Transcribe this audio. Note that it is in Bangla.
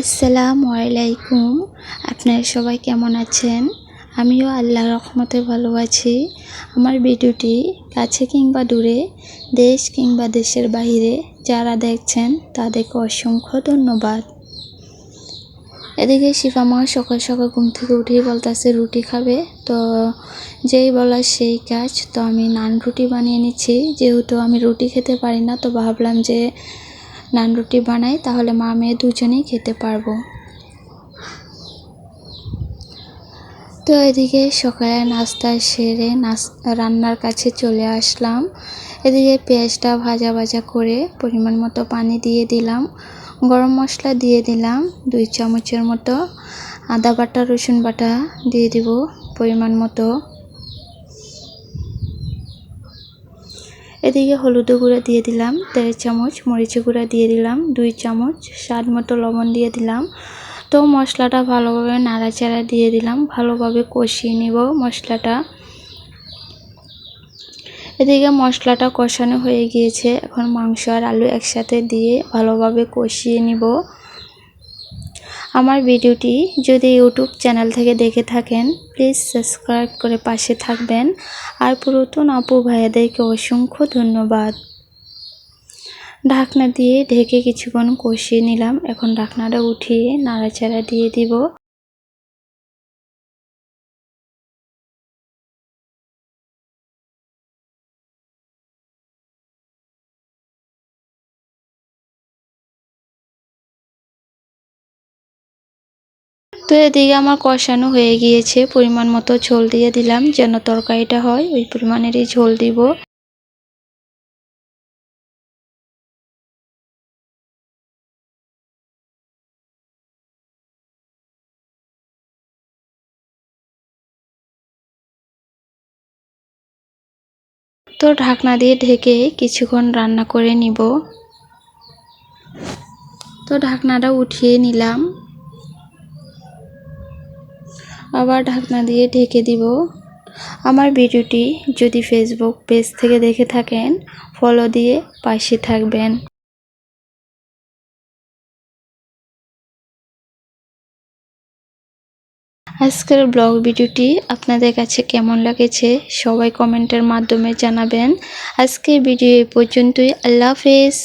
আসসালামু আলাইকুম। আপনারা সবাই কেমন আছেন? আমিও আল্লাহ রহমতে ভালো আছি। আমার ভিডিওটি কাছে কিংবা দূরে, দেশ কিংবা দেশের বাইরে যারা দেখছেন, তাদেরকে অসংখ্য ধন্যবাদ। এদিকে শিফা মা সকাল সকাল ঘুম থেকে উঠেই বলতেছে, রুটি খাবে? তো যেই বলা সেই কাজ। তো আমি নান রুটি বানিয়ে নিচ্ছি। যেহেতু আমি রুটি খেতে পারি না, তো ভাবলাম যে নান রুটি বানাই, তাহলে মা মেয়ে দুজনেই খেতে পারব। তো এদিকে সকালে নাস্তা সেরে নাস, রান্নার কাছে চলে আসলাম। এদিকে পেঁয়াজটা ভাজা ভাজা করে পরিমাণ মতো পানি দিয়ে দিলাম। গরম মশলা দিয়ে দিলাম, দুই চামচের মতো আদা বাটা, রসুন বাটা দিয়ে দিব পরিমাণ মতো। এদিকে হলুদ গুঁড়া দিয়ে দিলাম, দেড় চামচ, মরিচ গুঁড়া দিয়ে দিলাম, দুই চামচ, স্বাদ মতো লবণ দিয়ে দিলাম। তো মশলাটা ভালোভাবে নাড়াচাড়া দিয়ে দিলাম, ভালোভাবে কষিয়ে নিব মশলাটা। এদিকে মশলাটা কষানো হয়ে গিয়েছে, এখন মাংস আর আলু একসাথে দিয়ে ভালোভাবে কষিয়ে নিব। আমার ভিডিওটি যদি ইউটিউব চ্যানেল থেকে দেখে থাকেন প্লিজ সাবস্ক্রাইব করে পাশে থাকবেন। আর পুরাতন আপু ভাইয়াদেরকে অসংখ্য ধন্যবাদ। ঢাকনা দিয়ে ঢেকে কিছুক্ষণ কষিয়ে নিলাম। এখন ঢাকনাটা উঠিয়ে নাড়াচাড়া দিয়ে দিব। তো এদিকে আমার কষানো হয়ে গিয়েছে। পরিমাণ মতো ঝোল দিয়ে দিলাম, যেন তরকারিটা হয়, ওই পরিমাণেরই ঝোল দিব। তো ঢাকনা দিয়ে ঢেকে কিছুক্ষণ রান্না করে নিব। তো ঢাকনাটা উঠিয়ে নিলাম। আবার ঢাকনা দিয়ে ঢেকে দিব। আমার ভিডিওটি যদি ফেসবুক পেজ থেকে দেখে থাকেন ফলো দিয়ে পাশে থাকবেন। আজকের ব্লগ ভিডিওটি আপনাদের কাছে কেমন লাগেছে, সবাই কমেন্টের মাধ্যমে জানাবেন। আজকের ভিডিও এই পর্যন্তই, আল্লাহ হাফেজ।